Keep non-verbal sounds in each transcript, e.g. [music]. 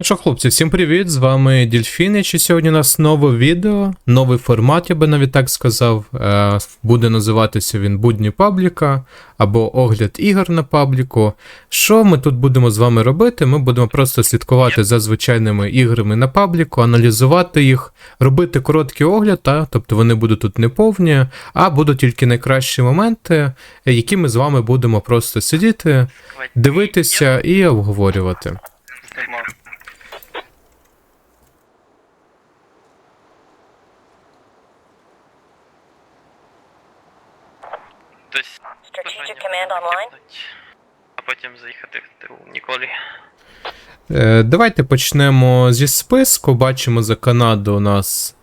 Ну що, хлопці, всім привіт! З вами Дільфінич, і сьогодні у нас нове відео, новий формат, я би навіть так сказав. Е, буде називатися він Будні пабліка або Огляд ігор на пабліку. Що ми тут будемо з вами робити? Ми будемо просто слідкувати за звичайними іграми на пабліку, аналізувати їх, робити короткий огляд, та, тобто вони будуть тут не повні, а будуть тільки найкращі моменти, які ми з вами будемо просто сидіти, дивитися і обговорювати. Тобто Command online? А потім заїхати в тил Ніколі. Е, Давайте почнемо зі списку. Бачимо за Канаду у нас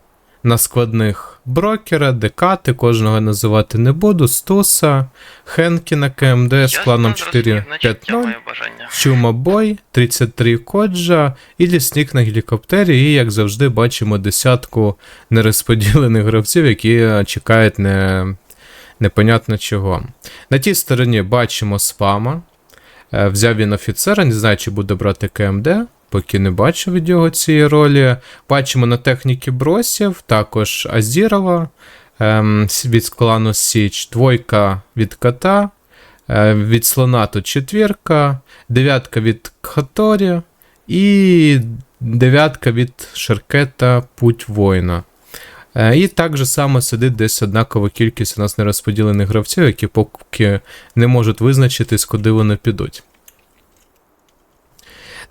на складних брокера, декати, кожного називати не буду. Стуса, Хенкіна КМД з кланом 4-5-0. Чума Бой, 33 Коджа і лісник на гелікоптері. І, як завжди, бачимо десятку нерозподілених гравців, які чекають не... непонятно чого. На тій стороні бачимо спама. Е, Взяв він офіцера, не знаю, чи буде брати КМД, поки не бачу від його цієї ролі. Бачимо на техніки бросів, також Азірова ем, від клану Січ, двойка від кота, е, від слона тут четвірка, дев'ятка від Кхаторі і дев'ятка від Шеркета Путь воїна. Е, І так же само сидить десь однакова кількість у нас нерозподілених гравців, які поки не можуть визначитись, куди вони підуть.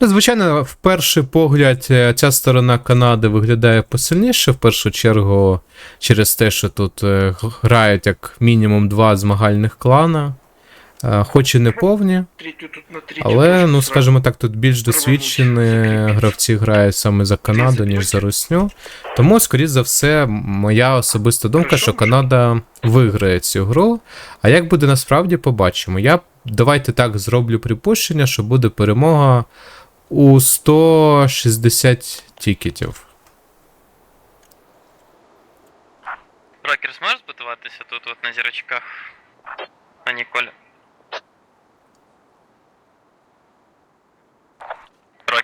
Ну, звичайно, в перший погляд, е, ця сторона Канади виглядає посильніше, в першу чергу, через те, що тут е, грають як мінімум два змагальних клана, хоч і не повні, але, ну скажімо так, тут більш досвідчені гравці грають саме за Канаду, ніж за Русню. Тому, скоріш за все, моя особиста думка, що Канада виграє цю гру. А як буде насправді, побачимо. Я давайте так зроблю припущення, що буде перемога у 160 тікетів. Рокер зможеш збудуватися тут, от на зірочках? На Ніколі.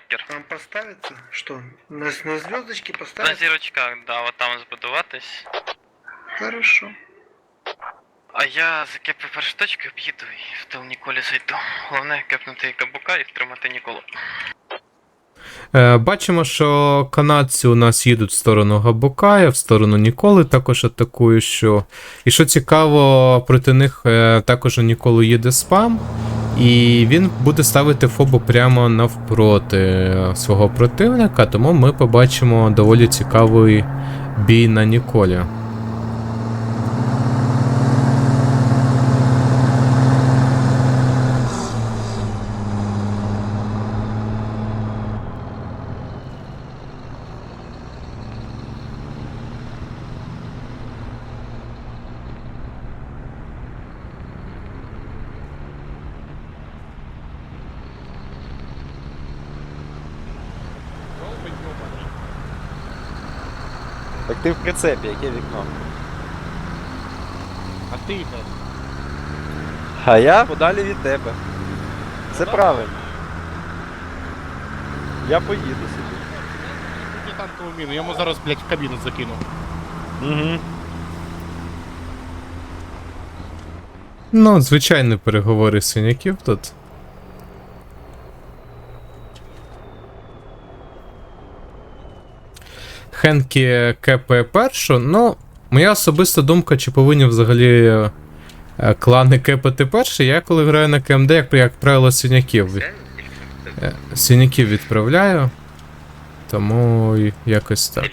Рокер. Там поставится? Что? На, на звездочке На поставить? зірочках, да, от там збудуватись. Хорошо. А я за кепи першу точку об'їду і в тил Ніколі зайду. Головне кепнути кабука і втримати Ніколу. Е, бачимо, що канадці у нас їдуть в сторону Габукая, в сторону Ніколи також атакують. Що... І що цікаво, проти них е, також у Ніколи їде спам, і він буде ставити фобу прямо навпроти свого противника, тому ми побачимо доволі цікавий бій на Ніколі. Ти в прицепі, яке вікно? А ти де? А я подалі від тебе. Це правильно. Я поїду собі. Тільки танкову міну, я йому зараз, блядь, в кабіну закину. Угу. Ну, звичайні переговори синяків тут. Хенкі КП першу. Ну, моя особиста думка, чи повинні взагалі е, клани кепати перші. Я коли граю на КМД, як, як правило, синяків. е, Синяків відправляю. Тому якось так.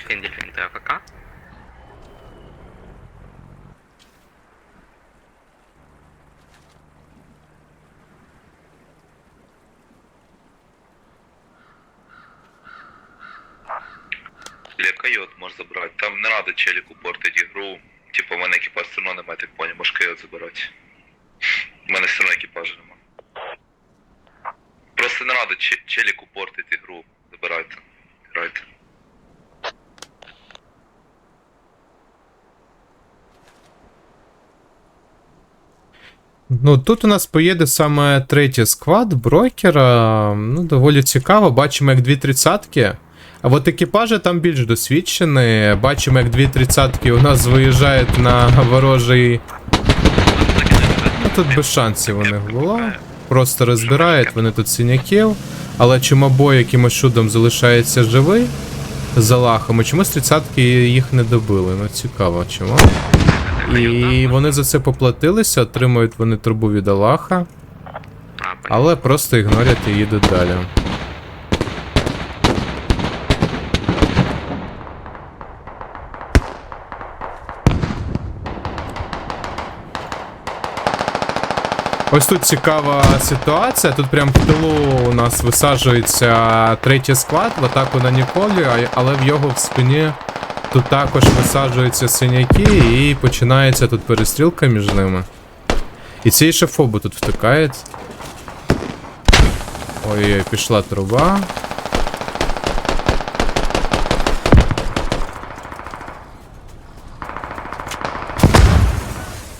Для койот можешь забрать. Там не надо челику портить игру. Типа, у мене екіпаж все одно немає, так понял, можеш койот забирати. У мене все одно екіпажу нема. Просто не че- челіку портити ігру. Забирайте. Грайте. Ну, тут у нас поїде саме третій склад брокера. Ну, доволі цікаво. Бачимо, як дві тридцятки. А от екіпажі там більш досвідчені. Бачимо, як дві тридцятки у нас виїжджають на ворожий. Ну, тут без шансів у них було. Просто розбирають, вони тут синяків. Але чумобой якимось чудом залишається живий за лахами. Чомусь тридцятки їх не добили. Ну цікаво, чому. І вони за це поплатилися, отримують вони трубу від Аллаха, але просто ігнорять і їдуть далі. Ось тут цікава ситуація. Тут прям в тилу у нас висаджується третій склад в атаку на Ніколі, але в його в спині тут також висаджуються синяки і починається тут перестрілка між ними. І цей шефобу тут втикають. Ой-ой, пішла труба.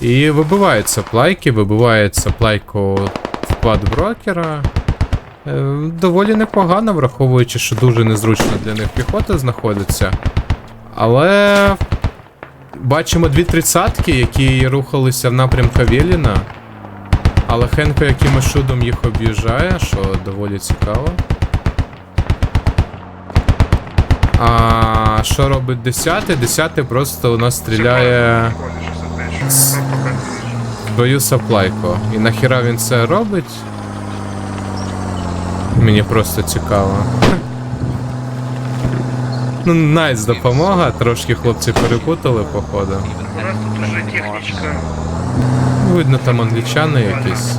І вибиваються плайки, вибивається плайку вклад брокера. Е, доволі непогано, враховуючи, що дуже незручно для них піхота знаходиться. Але бачимо дві тридцятки, які рухалися в напрямку Веліна. Але Хенко якимось чудом їх об'їжджає, що доволі цікаво. А що робить 10? 10 просто у нас стріляє бою саплайко. І нахіра він це робить? Мені просто цікаво. Ну, найс допомога, трошки хлопці перепутали, походу. У нас тут уже техничка. Видно, там англічани якісь.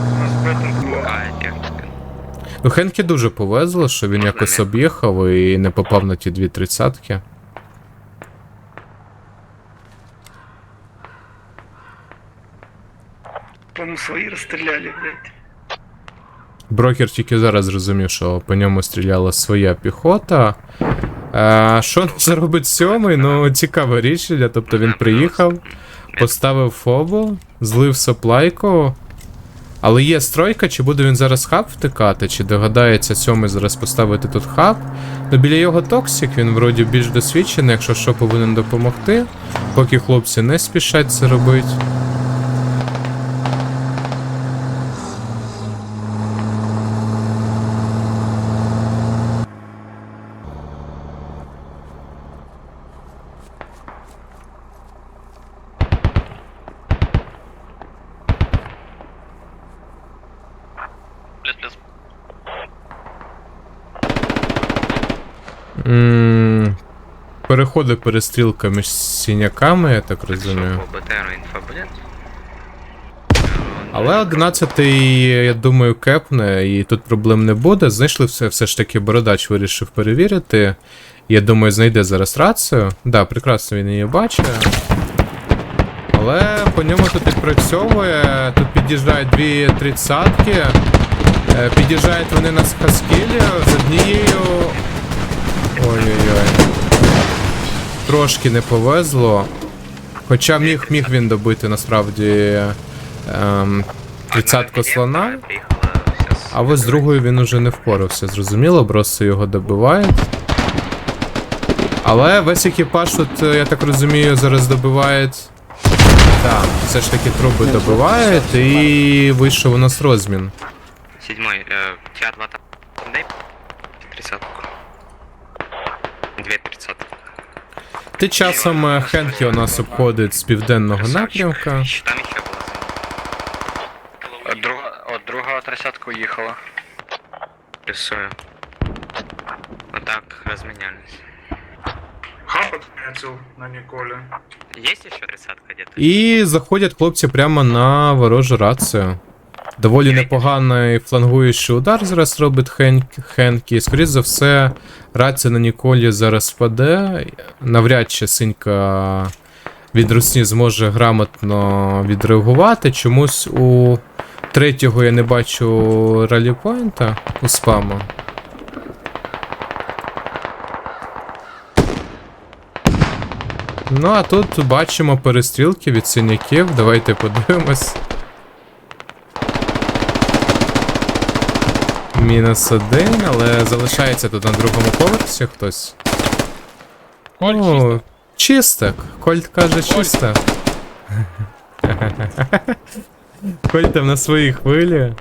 Ну, Хенкі дуже повезло, що він якось об'їхав і не попав на ті дві тридцятки. По-моему, свои расстреляли, блядь. Брокер тільки зараз зрозумів, що по ньому стріляла своя піхота. А, що це робить сьомий? Ну, цікаве рішення. Тобто він приїхав, поставив фобу, злив соплайку. Але є стройка, чи буде він зараз хаб втикати, чи догадається сьомий зараз поставити тут хаб. Ну, біля його токсик, він вроді більш досвідчений, якщо що повинен допомогти. Поки хлопці не спішать це робити. Переходить перестрілка між сіняками, я так розумію. Але 11-й, я думаю, кепне, і тут проблем не буде. Знайшли все, все ж таки бородач вирішив перевірити. Я думаю, знайде зараз рацію. Да, прекрасно він її бачить. Але по ньому тут відпрацьовує. Тут під'їжджають дві тридцятки. Е, Під'їжджають вони на Хаскілі з однією. Ой-ой-ой. Трошки не повезло. Хоча міг, міг він добити насправді ем, тридцятку слона. А ось з другою він уже не впорався, зрозуміло, броси його добивають. Але весь екіпаж тут, е, я так розумію, зараз добивають. Так, все ж таки труби добивають і вийшов у нас розмін. Седьмой, э, тебя два там. Дай тридцатку. Две тридцатки. Тим часом е, Хенкі у нас обходить з південного напрямка. Там была Друга, от друга тридцятка уїхала. Плюсую. Вот так разменялись. Хаб отметил на Николе. Есть еще тридцатка где-то? І заходять хлопці прямо на ворожу рацію. Доволі непоганий флангуючий удар зараз робить Хен... Хенкі. Скоріше за все, рація на Ніколі зараз впаде. Навряд чи синька від русні зможе грамотно відреагувати. Чомусь у третього я не бачу раліпойнта у спаму. Ну, а тут бачимо перестрілки від синяків. Давайте подивимось. Мінус один, але залишається тут на другому поверсі хтось. Коль Ну, чисто. Кольт каже чисто. Кольт там на своїй хвилі.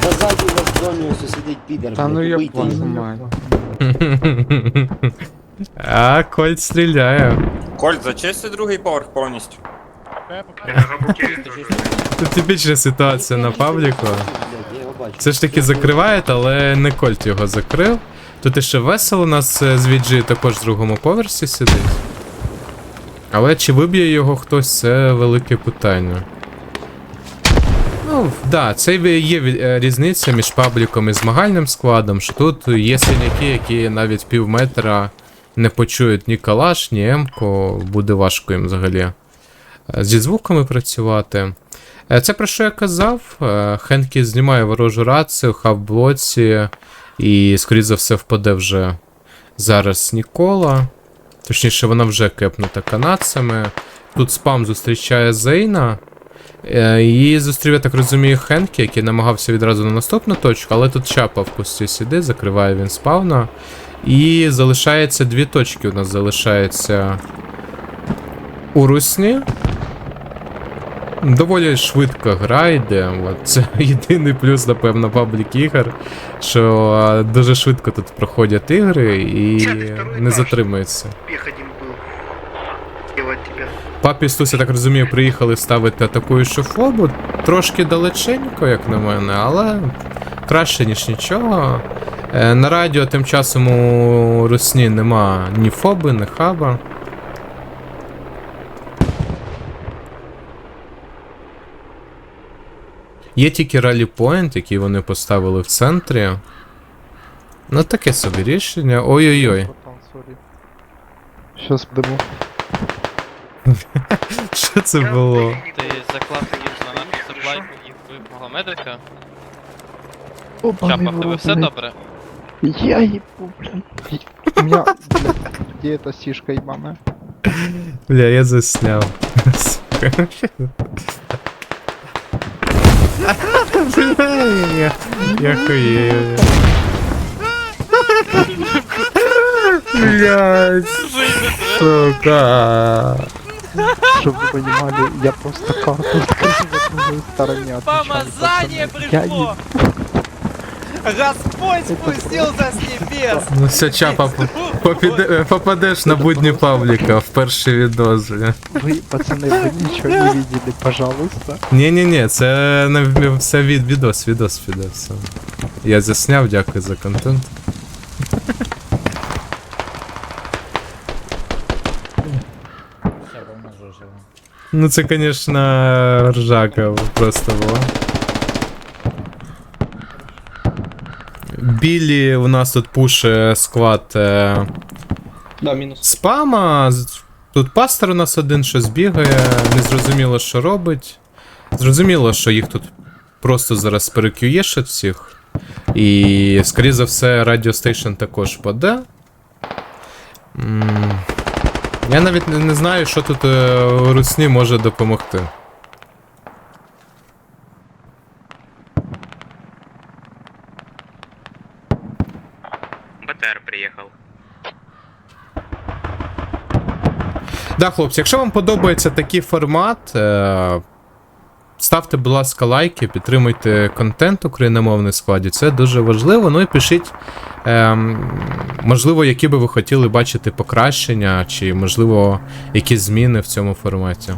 Та ззаді у вас в зоні ось сидить підер. Та ну я. [laughs] А, Кольт стріляє. Кольт, зачисти другий поверх повністю. Тут типічна ситуація на пабліку. Все ж таки закривають, але не Кольт його закрив. Тут іще весело у нас е, з VG також в другому поверсі сидить. Але чи виб'є його хтось, це велике питання. Ну, да, це є е, різниця між пабліком і змагальним складом, що тут є синяки, які навіть пів метра не почують ні калаш, ні емку, буде важко їм взагалі зі звуками працювати. Е, Це про що я казав. Е, Хенкі знімає ворожу рацію, хав-блоці, і, скоріш за все, впаде вже зараз Нікола. Точніше, вона вже кепнута канадцями. Тут спам зустрічає Зейна. Е, І зустрів, я так розумію, Хенкі, який намагався відразу на наступну точку, але тут чапа в кусті сидить, закриває він спавна. І залишається дві точки у нас залишається у Русні. Доволі швидко гра йде. От це [laughs] єдиний плюс, напевно, паблік ігор, що дуже швидко тут проходять ігри і не затримуються. Тебя. Папі Стус, я так розумію, приїхали ставити атакуючу фобу. Трошки далеченько, як на мене, але краще, ніж нічого. Е, на радіо тим часом у Русні нема ні фоби, ні хаба. Є тільки ралі Point, який вони поставили в центрі. Ну таке собі рішення. Ой-ой-ой. Щас будемо. [laughs] Що це було? Ти заклав їх на нашу заплайку і вбив медика. Чапа, в тебе все добре? Я ебу, блин. У меня, блядь, где эта сишка ебаная? Бля, я засняв. [laughs] Сука. Я, я хуею. Блядь, сука. Чтобы вы понимали, я просто карту открыл в другой стороне. Помазание пришло! Господь спустился с небес! Ну все, чапа, попаде- попадеш на будні пабліка в перший відос. бля. Вы, пацаны, вы ничего не видели, пожалуйста. Ні-ні-ні, це не це від відос, відос, відос. Я засняв, дякую за контент. Ну це, конечно, ржака просто була. Білі у нас тут пуше склад е, Да, мінус. спама. з- Тут пастор у нас один щось бігає, незрозуміло, що робить. Зрозуміло, що їх тут просто зараз перекюєшать всіх. І, скоріше за все, Station також паде. М, Я навіть не, не знаю, що тут е, Русні може допомогти. Да, хлопці, якщо вам подобається такий формат, е- ставте, будь ласка, лайки, підтримуйте контент україномовний складі. Це дуже важливо. Ну і пишіть, ем, можливо, які би ви хотіли бачити покращення, чи, можливо, якісь зміни в цьому форматі.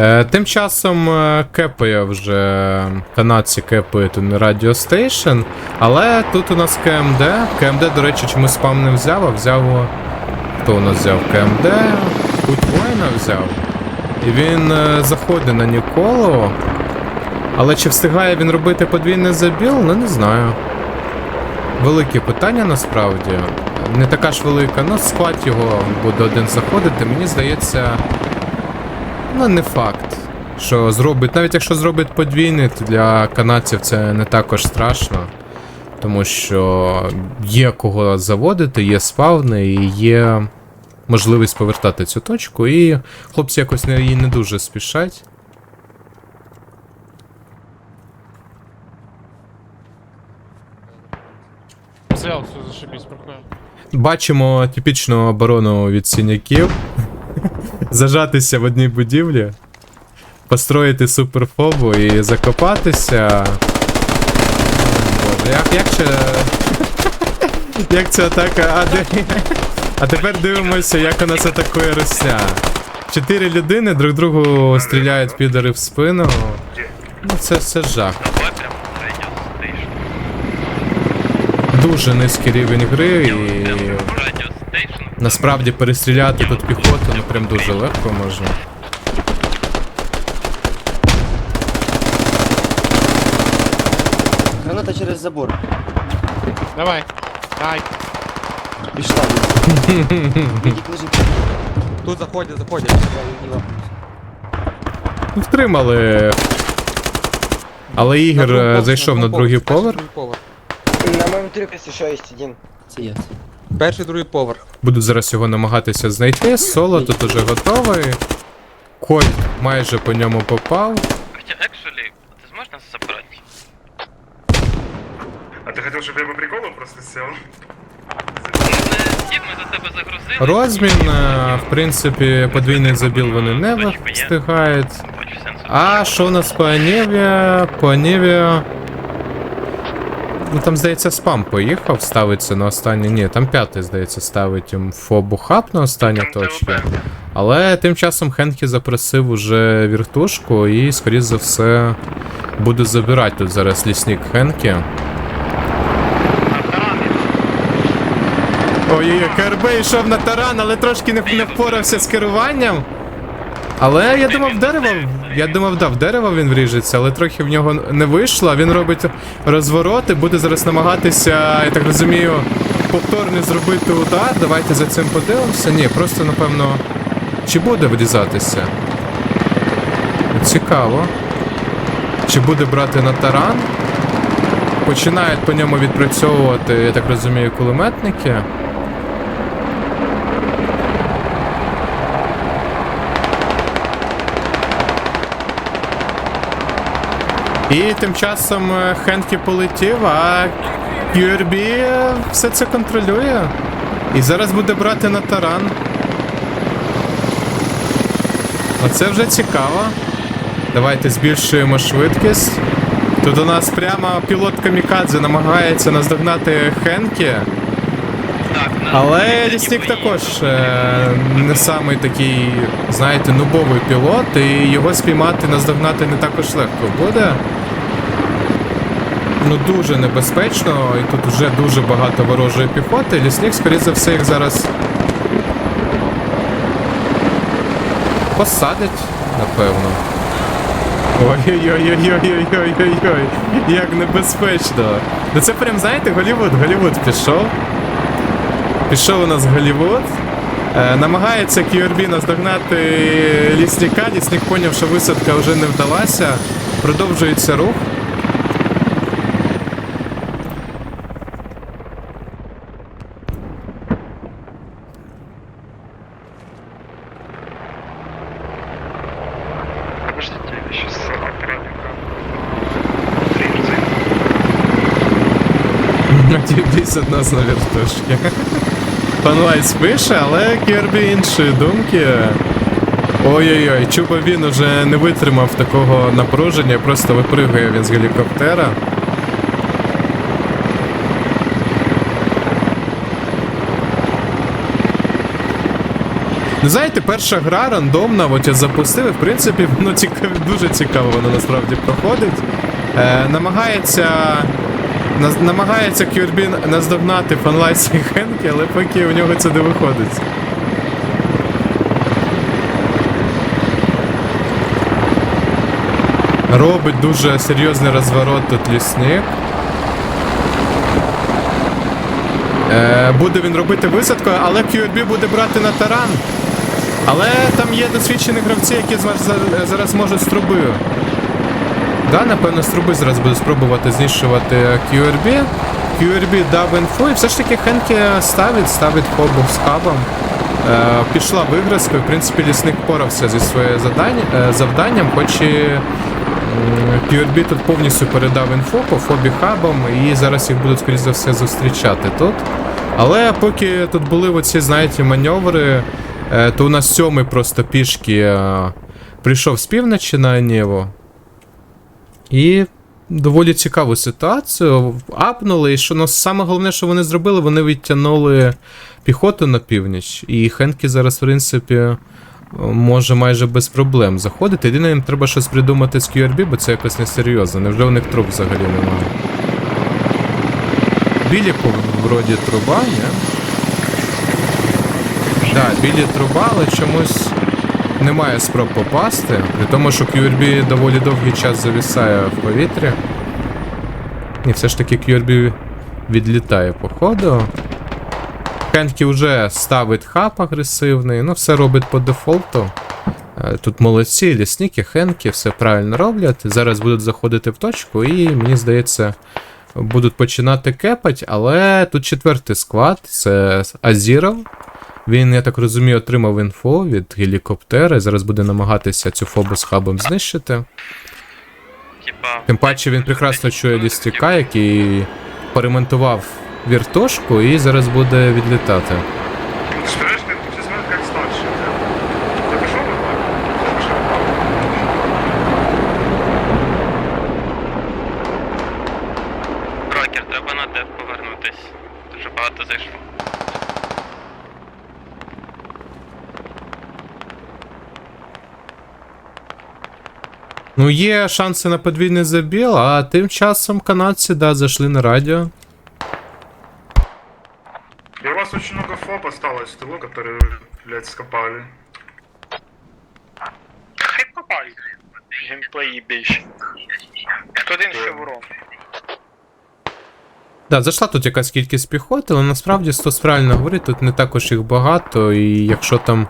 Е, тим часом е, кепає вже канадці кепають на Radio Station, але тут у нас КМД. КМД, до речі, чомусь спам не взяв, а взяв. Хто у нас взяв? КМД, Путь воїна взяв. І він е, заходить на Ніколу. Але чи встигає він робити подвійний забіл, ну не знаю. Велике питання насправді. Не така ж велика, ну склад його буде один заходити. Мені здається, Ну, не факт. Що зробить, навіть якщо зробить подвійний, то для канадців це не також страшно. Тому що є кого заводити, є спавни і є можливість повертати цю точку, і хлопці якось не, її не дуже спішать. Все, зашибись, проходим. Бачимо типічну оборону від синяків. Зажатися в одній будівлі, построїти суперфобу і закопатися. Боже, як, як це. Як це атака? А, де... а тепер дивимося, як у нас атакує Росня. Чотири людини друг другу стріляють підари в спину. Ну це все жах. Дуже низький рівень гри і. Насправді перестріляти тут піхоту ну прям дуже легко можна. Граната через забор. Давай. Ай, Пішла. Медик лежить. Тут заходять, заходять. Я не Ну, Втримали. Але Ігор е, зайшов на другий поверх. На моєму трюпі ще є один. Це я. Перший, другий поверх. Буду зараз його намагатися знайти. Соло тут уже готовий. Коль майже по ньому попав. Хоча, actually, ти зможеш нас забрати? А ты хотел, чтобы я по приколу просто сел? Ми сів, ми за тебе загрузили. Розмін, е, в принципі, подвійний забіл вони не встигають. А що у нас по Аніві? По Аніві... Ну там, здається, спам поїхав, ставиться на останній. Ні, там п'ятий, здається, ставить фобу хаб на останній Там Але тим часом Хенкі запросив уже віртушку і, скоріш за все, буде забирати тут зараз лісник Хенкі. Ой-ой-ой, КРБ йшов на таран, але трошки не, не впорався з керуванням. Але я думав, дерево. Я думав, да, в дерево він вріжеться, але трохи в нього не вийшло. Він робить розвороти, буде зараз намагатися, я так розумію, повторно зробити удар. Давайте за цим подивимося. Ні, просто напевно. Чи буде врізатися? Цікаво. Чи буде брати на таран? Починають по ньому відпрацьовувати, я так розумію, кулеметники. І тим часом е, Хенкі полетів, а QRB все це контролює. І зараз буде брати на таран. Оце вже цікаво. Давайте збільшуємо швидкість. Тут у нас прямо пілот Камікадзе намагається наздогнати Хенкі. Але лісник також е, не самий такий, знаєте, нубовий пілот, і його спіймати, наздогнати не також легко буде. Ну дуже небезпечно, і тут вже дуже багато ворожої піхоти. Лісник, скоріше за все, їх зараз посадять, напевно. Ой-ой-ой-ой-ой-ой-ой-ой, як небезпечно. Ну це прям, знаєте, Голівуд, Голівуд пішов. Пішов у нас Голівуд. Е, намагається QRB наздогнати лісника. Лісник поняв, що висадка вже не вдалася. Продовжується рух. Нас на вертушки. Пан Лайс пише, але QRB іншої думки. Ой-ой-ой, Чуба він уже не витримав такого напруження, просто випригує він з гелікоптера. Ну, знаєте, перша гра рандомна, от я запустив, і в принципі, воно цікаво, дуже цікаво воно насправді проходить. Е, намагається. Намагається QRB наздогнати фанлайс і Хенкі, але поки у нього це не виходить. Робить дуже серйозний розворот тут лісник. Е, буде він робити висадку, але QRB буде брати на таран. Але там є досвідчені гравці, які зараз, можуть з труби. Да, напевно, з труби зараз буду спробувати знищувати QRB. QRB дав інфу, і все ж таки Хенкі ставить, ставить хобу з хабом. Е, пішла вигрузка, в принципі, лісник порався зі своїм завдання, е, завданням, хоч і QRB тут повністю передав інфу по фобі хабам, і зараз їх будуть, скоріш за все, зустрічати тут. Але поки тут були оці, знаєте, маневри, е, то у нас сьомий просто пішки е, прийшов з півночі на Нєво. І доволі цікаву ситуацію. Апнули, і що ну, саме головне, що вони зробили, вони відтягнули піхоту на північ. І Хенкі зараз, в принципі, може майже без проблем заходити. Єдине, їм треба щось придумати з QRB, бо це якось несерйозно. Невже у них труб взагалі немає? Білі вроді труба, ні? Так, да, білі труба, але чомусь немає спроб попасти, при тому, що QRB доволі довгий час зависає в повітрі. І все ж таки QRB відлітає по ходу. Хенкі вже ставить хаб агресивний, ну все робить по дефолту. Е, Тут молодці, лісники, Хенкі, все правильно роблять. Зараз будуть заходити в точку і, мені здається, будуть починати кепать, але тут четвертий склад, це Азіров. Він, я так розумію, отримав інфо від гелікоптера і зараз буде намагатися цю фобу з хабом знищити. Тим паче він прекрасно чує лістяка, який перемонтував віртошку і зараз буде відлітати. Ну, є шанси на подвійний забіл, а тим часом канадці, да, зайшли на радіо. И у вас очень много фоп осталось в тылу, которые, блядь, скопали. Хай попали. Геймплеї більше. Хто один ще ворон. Да, зайшла тут якась кількість піхоти, але насправді Стос правильно говорить, тут не також їх багато, і якщо там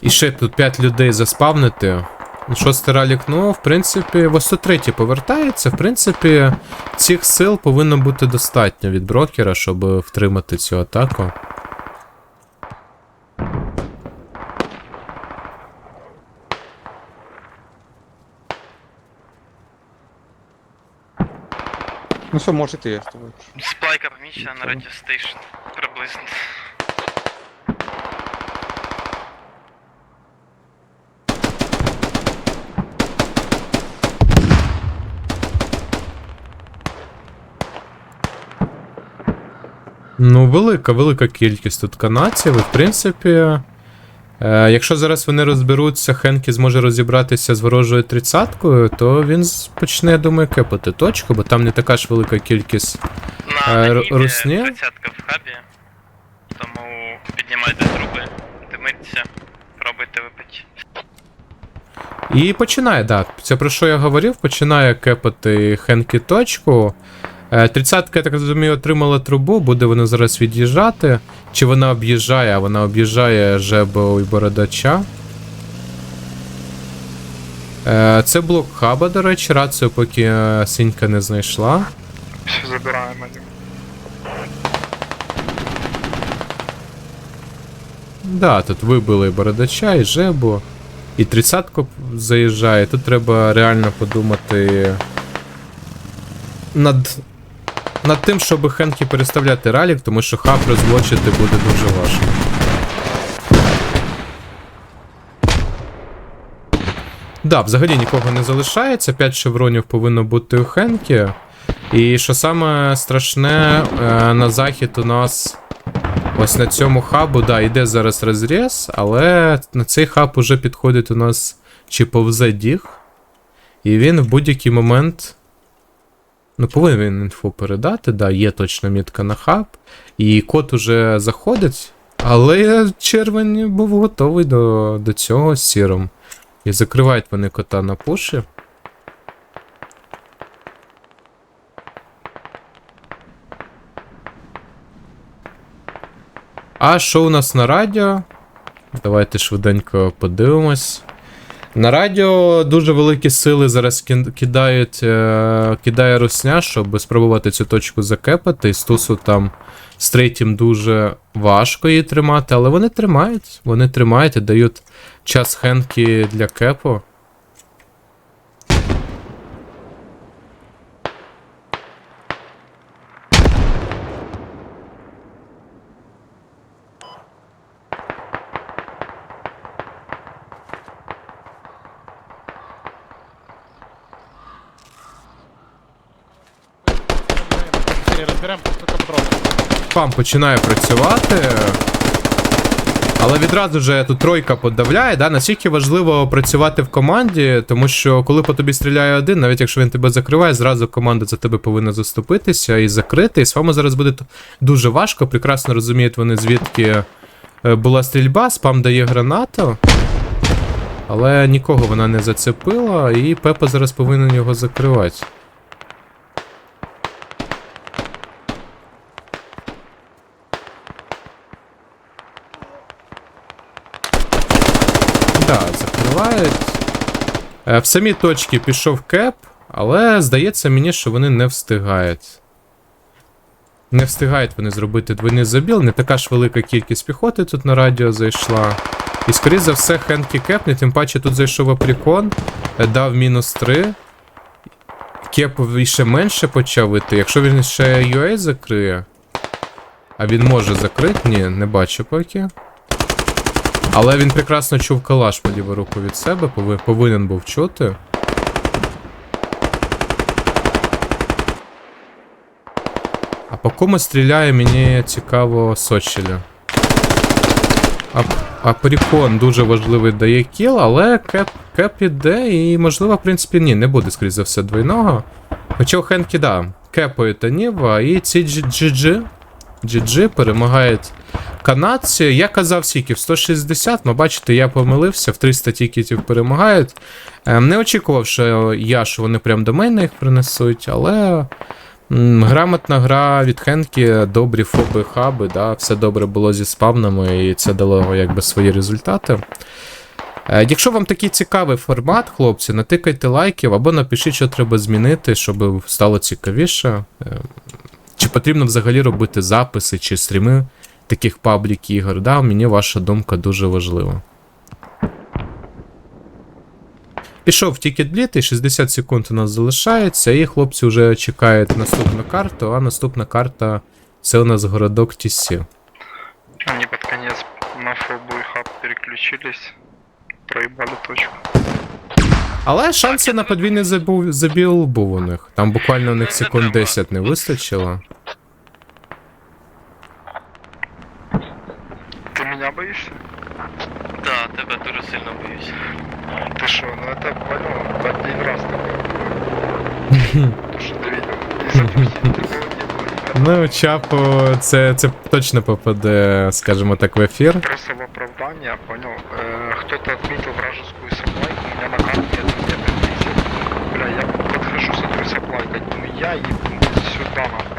іще тут 5 людей заспавнити, шостий ралік, ну, в принципі, в 103 повертається, в принципі, цих сил повинно бути достатньо від брокера, щоб втримати цю атаку. Ну що, можете я тобі. Сплайка помічена на радіостейшн. Приблизно. Ну, велика, велика кількість тут канадців, і в принципі. Е, якщо зараз вони розберуться, Хенкі зможе розібратися з ворожою тридцяткою, то він почне, я думаю, кепати точку, бо там не така ж велика кількість. Е, Ру- Русня? тридцятка в хабі. Тому піднімайте труби, димиться, пробуйте випити. І починає, так. Це про що я говорив, починає кепати Хенкі точку. Е, Тридцятка, я так розумію, отримала трубу, буде вона зараз від'їжджати. Чи вона об'їжджає, а вона об'їжджає жебу і бородача. Е, Це блок хаба, до речі, рацію поки е, синька не знайшла. Один. Да, тут вибили і бородача, і жебу. І тридцятку заїжджає. Тут треба реально подумати над, над тим, щоб Хенкі переставляти ралік, тому що хаб розблочити буде дуже важко. Да, взагалі нікого не залишається. 5 шевронів повинно бути у Хенкі. І що саме страшне, е, на захід у нас Ось на цьому хабу, да, йде зараз розріз, але на цей хаб уже підходить у нас чи повзе діг. І він в будь-який момент. Ну, повинен інфу передати, да, є точно мітка на хаб. І код уже заходить, але червень був готовий до, до цього з сіром. І закривають вони кота на пуші. А що у нас на радіо? Давайте швиденько подивимось. На радіо дуже великі сили зараз кидають, е, кидає русня, щоб спробувати цю точку закепати. І Стусу там з третім дуже важко її тримати, але вони тримають. Вони тримають і дають час Хенкі для кепу. Пам починає працювати. Але відразу же тут тройка подавляє, да? наскільки важливо працювати в команді, тому що коли по тобі стріляє один, навіть якщо він тебе закриває, зразу команда за тебе повинна заступитися і закрити. І з вами зараз буде дуже важко. Прекрасно розуміють вони, звідки е, була стрільба, спам дає гранату. Але нікого вона не зацепила, і Пепа зараз повинен його закривати. Да, закривають. Е, В самі точки пішов кеп, але здається мені, що вони не встигають. Не встигають вони зробити двойний забіл, не така ж велика кількість піхоти тут на радіо зайшла. І скоріше за все, Хенкі кепне, тим паче тут зайшов Апрікон, е, дав мінус 3. Кеп ще менше почав іти. Якщо він ще UA закриє. А він може закрити? Ні, не бачу поки. Але він прекрасно чув калаш по ліву руку від себе, пови- повинен був чути. А по кому стріляє, мені цікаво Сочеля. А, а Прикон дуже важливий дає кіл, але кеп, кеп іде і, можливо, в принципі, ні, не буде, скоріш за все, двойного. Хоча у Хенкі, да, кепою та Ніва, і ці GG, GG перемагають канадці. Я казав скільки, в 160, ну бачите, я помилився, в 300 тікетів перемагають. Ем, не очікував, що я, що вони прям до мене їх принесуть, але грамотна гра від Хенкі, добрі фоби, хаби, да, все добре було зі спавнами, і це дало якби свої результати. Е, Якщо вам такий цікавий формат, хлопці, натикайте лайків або напишіть, що треба змінити, щоб стало цікавіше. Е, Чи потрібно взагалі робити записи чи стріми таких паблік ігор? Да, мені ваша думка дуже важлива. Пішов тікет бліт, і 60 секунд у нас залишається, і хлопці вже чекають наступну карту, а наступна карта це у нас городок TC. Они под конец на фобу и хаб переключились. Проебали точку. Але шанси на подвійний забу- забіл був у них. Там буквально у них секунд 10 не вистачило. Ти мене боїшся? Да, тебе дуже сильно боюсь. Ти що, ну это понял, один раз такое было. То, что ты видел. И запустить такого не было. Ну, Чапо, це, це точно попаде, скажімо так, в ефір. Просто в оправдание, понял, э, кто-то отметил вражескую саплайку, у меня на карте это где-то висит. Бля, я подхожу, смотрю саплайка, думаю, я ебу сюда нахуй.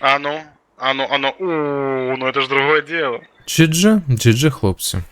А ну, а ну, а ну, у, ну это ж другое дело. GG, GG, хлопці.